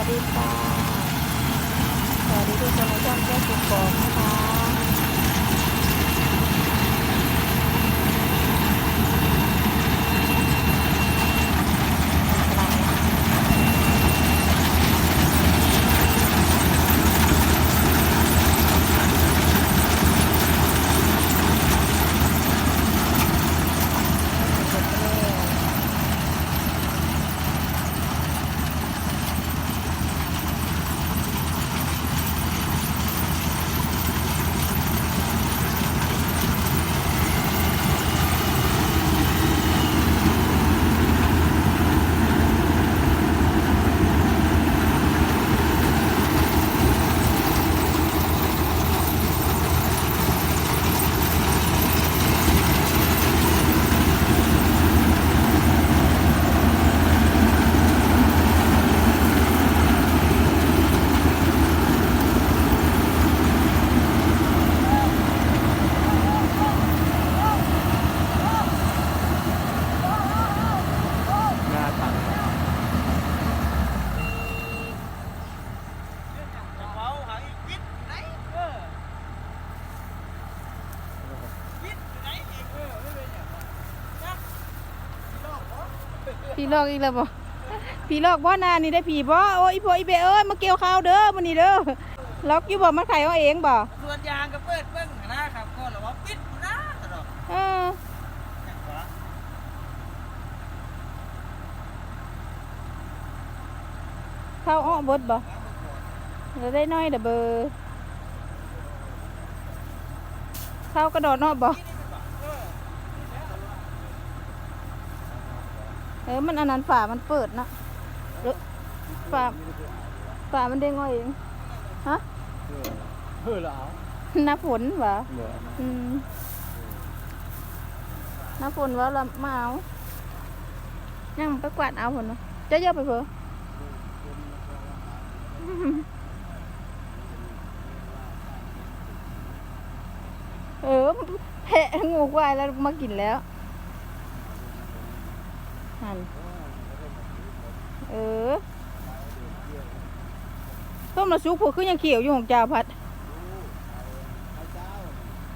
วัสดีค่ะสวัสดีทุกคนในช่องแก้วสุกบอกนะคะ หน้าตัง เขาหาอีกวิทย์ไหนเออวิทย์ไหนอีกเออไม่เป็นอย่างนั้นนะโลกเหรอ พี่ลอกอีกแล้วบ่พี่ลอกบ่หนานี่ได้ผีบ่โอ้ยอีพ่ออีเบเอ้ยมาเกี่ยวข้าวเด้อมื้อนี้เด้อล็อกอยู่บ่มันไข่เอาเองบ่ส่วนยางก็เปิดเบิ้งนะครับก็ระวังวิทย์นะตลอดเอออย่างวะข้าวอ้อเบิดบ่แล้วได้น้อยเด้อเบอร์ข้าวกระโดดเนาะบ่ที่นี่เป็นแบบเออ เออมันอันนั้นฝามันเปิดเนาะเออฝาฝามันเด้งเอาเองฮะเฮ้ยแล้วหน้าฝนวะเหลืออืมหน้าฝนวะเรามาเอายังไปกวาดเอาฝนวะจะเยอะไปเพื่อเออแพะงูควายแล้วมากินแล้ว หันเออต้มละซุปพวกคือยังเขียวอยู่ของเจ้าพัด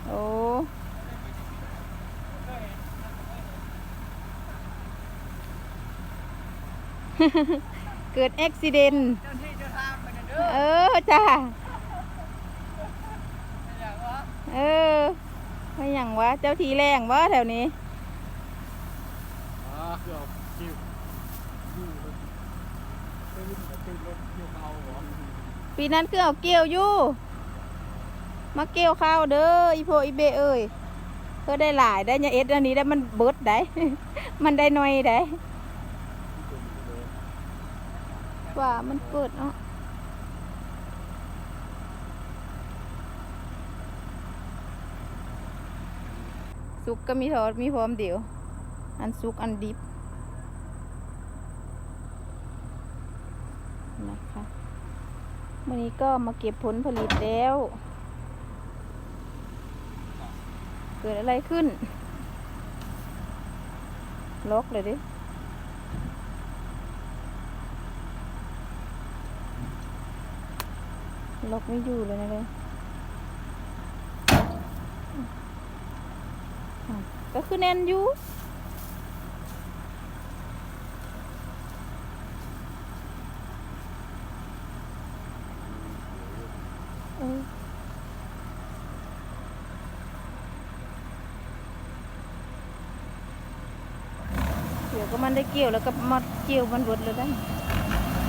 โอ้เกิดอุบิเหตุเออจ้าเออไม่หยังวะ เจ้าทีแรงวะแถวนี้อ่าคือเอาคิวอยู่เลยเปีนั้นคือเอาเกี่ยวอยู่ มาเกี่ยวข้าวเด้ออีโพอีเบเอ้ยเธอได้หลายได้เนี่ยเอ็ดอันนี้ได้มันเบิดได้ มันได้หน้อยได้ว่ามันเปิดเนาะสุกก็มีทอดมีพร้อมเดียว อันสุกอันดิบนะคะ วันนี้ก็มาเก็บผลผลิตแล้ว เกิดอะไรขึ้น ล็อกเลยดิล็อกไม่อยู่เลยนะเลยก็คือแน่นอยู่ เออเดี๋ยวก็มันได้เกี่ยวแล้วก็มัดเกี่ยวมันรดเลยได้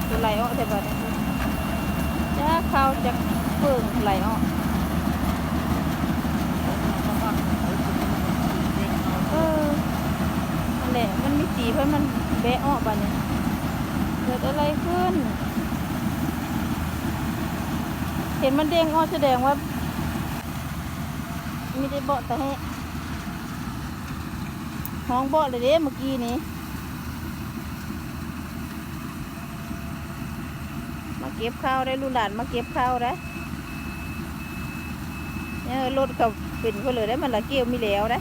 ตัวไหลออกแต่บัดนี้จะเข้าจะเปิ่งไหลออกเออนั่นแหละมันมีสีเพื่อมันแบะออกบัดนี้เกิดอะไรขึ้น เห็นมันเด้งออกแสดงว่ามีได้เบาะแต่ให้ห้องเบาะเลยเด้เมื่อกี้นี้ มา เก็บข้าวได้ลูกหลานมาเก็บข้าวได้เนี่ยรถกับเป็นเพื่อเลยได้มันละเกี่ยวมีแล้วได้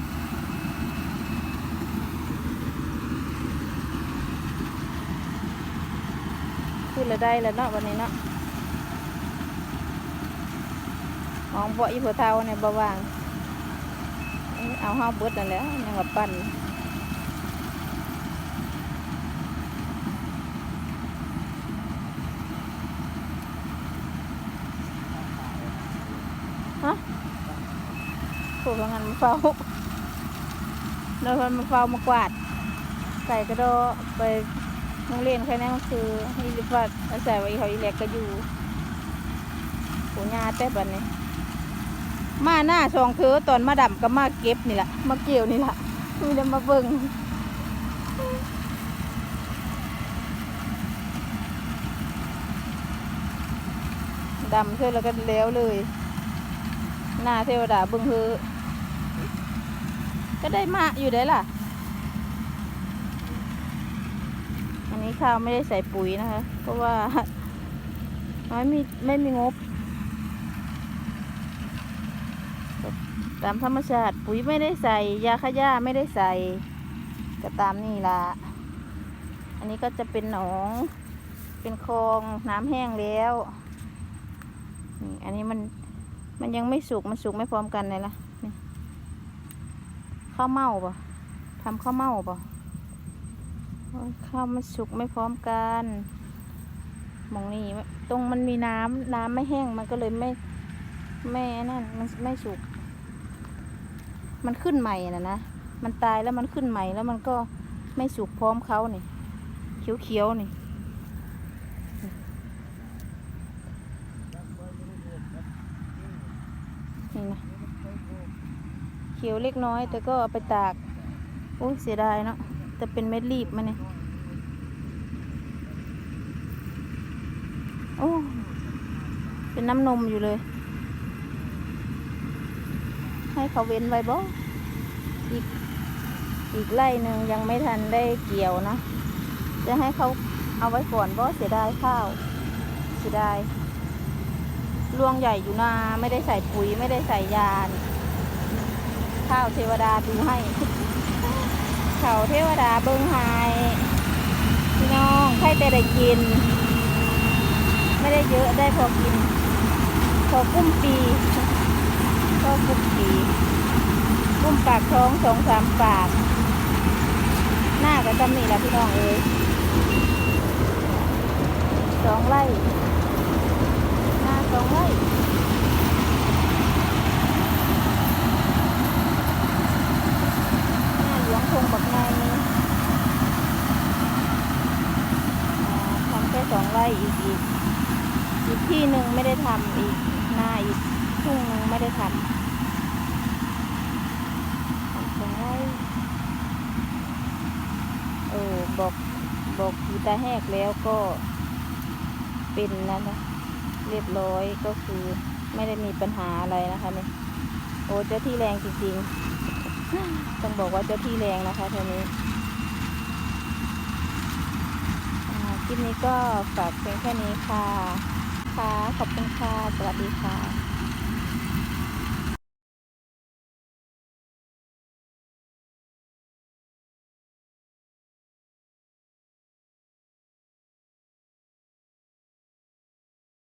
พูดล้วได้แล้วเนาะวันนี้เนาะมองบ่อีผัวเทาเนี่ยบ่ว่าง เอ้ยเอาเฮาเบิดนั่นแล้วยังว่าปั่น พวกงานมาเฝ้าเดินมาเฝ้ามากวาด ใส่กระโดไปโรงเรียนใครแน่ก็คืออีลิฟัดอาศัยไว้เขาอีเล็กก็อยู่ปูญาแต่บัดนี้ มาหน้าชองเธอตอนมาดำก็มาเก็บนี่แหละมาเกี่ยวนี่แหละมีแต่มาเบิ่งดำเธอแล้วก็แล้วเลย หน้าเทวดาเบิ่งเธอ ก็ได้มาอยู่ได้ล่ะ อันนี้ข้าวไม่ได้ใส่ปุ๋ยนะคะ เพราะว่าไม่มีไม่มีงบ ตามธรรมชาติปุ๋ยไม่ได้ใส่ ยาฆ่าหญ้าไม่ได้ใส่ก็ตามนี่ละอันนี้ก็จะเป็นหนอง เป็นคลองน้ำแห้งแล้วนี่อันนี้มันมันยังไม่สุกมันสุกไม่พร้อมกันเลยล่ะ ข้าวเม่าปะทำข้าวเม่าปะข้าวมันสุกไม่พร้อมกันมองนี่ตรงมันมีน้ำน้ำไม่แห้งมันก็เลยไม่ไม่นั่นมันไม่สุก มันขึ้นใหม่นะนะมันตายแล้วมันขึ้นใหม่แล้วมันก็ไม่สุกพร้อมเขานี่เขียวๆนี่นะ เขียวเล็กน้อย แต่ก็เอาไปตากโอ้ยเสียดายเนาะแต่เป็นเม็ดรีบมันเนี่ยโอ้เป็นน้ำนมอยู่เลย ให้เขาเว้นไว้บ่อีกอีกไร่หนึ่งยังไม่ทันได้เกี่ยวนะ จะให้เขาเอาไว้ก่อนบ่เสียดายข้าวเสียดายรวงใหญ่อยู่นาไม่ได้ใส่ปุ๋ยไม่ได้ใส่ยานี่ ข้าวเทวดาดูให้ เขาเทวดาเบิ้งไห้พี่น้องใครแต่ได้กิน ไม่ได้เยอะได้พอกิน พอกุ้มปีก็กุ้มปี กุ้มปากท้องสองสามปาก หน้ากับจำนี่แหละพี่น้องเอ้ยสองไร่หน้าสองไร่หน้าหลวงคงบักไงอ่าทำแค่ สองไร่อีกอีกอีกที่หนึ่งไม่ได้ทำอีกหน้าอีกทุ่งหนึ่งไม่ได้ทำทำสองไร่เออบอกบอกกีตาแหกแล้วก็เป็นนะนะเรียบร้อยก็คือไม่ได้มีปัญหาอะไรนะคะเนี่ยโอ้เจ้าที่แรงจริงๆ ต้องบอกว่าเจ้าที่แรงนะคะเท่านี้อ่า คลิปนี้ก็ฝากเพียงแค่นี้ค่ะ ค่ะ ขอบคุณค่ะ สวัสดีค่ะ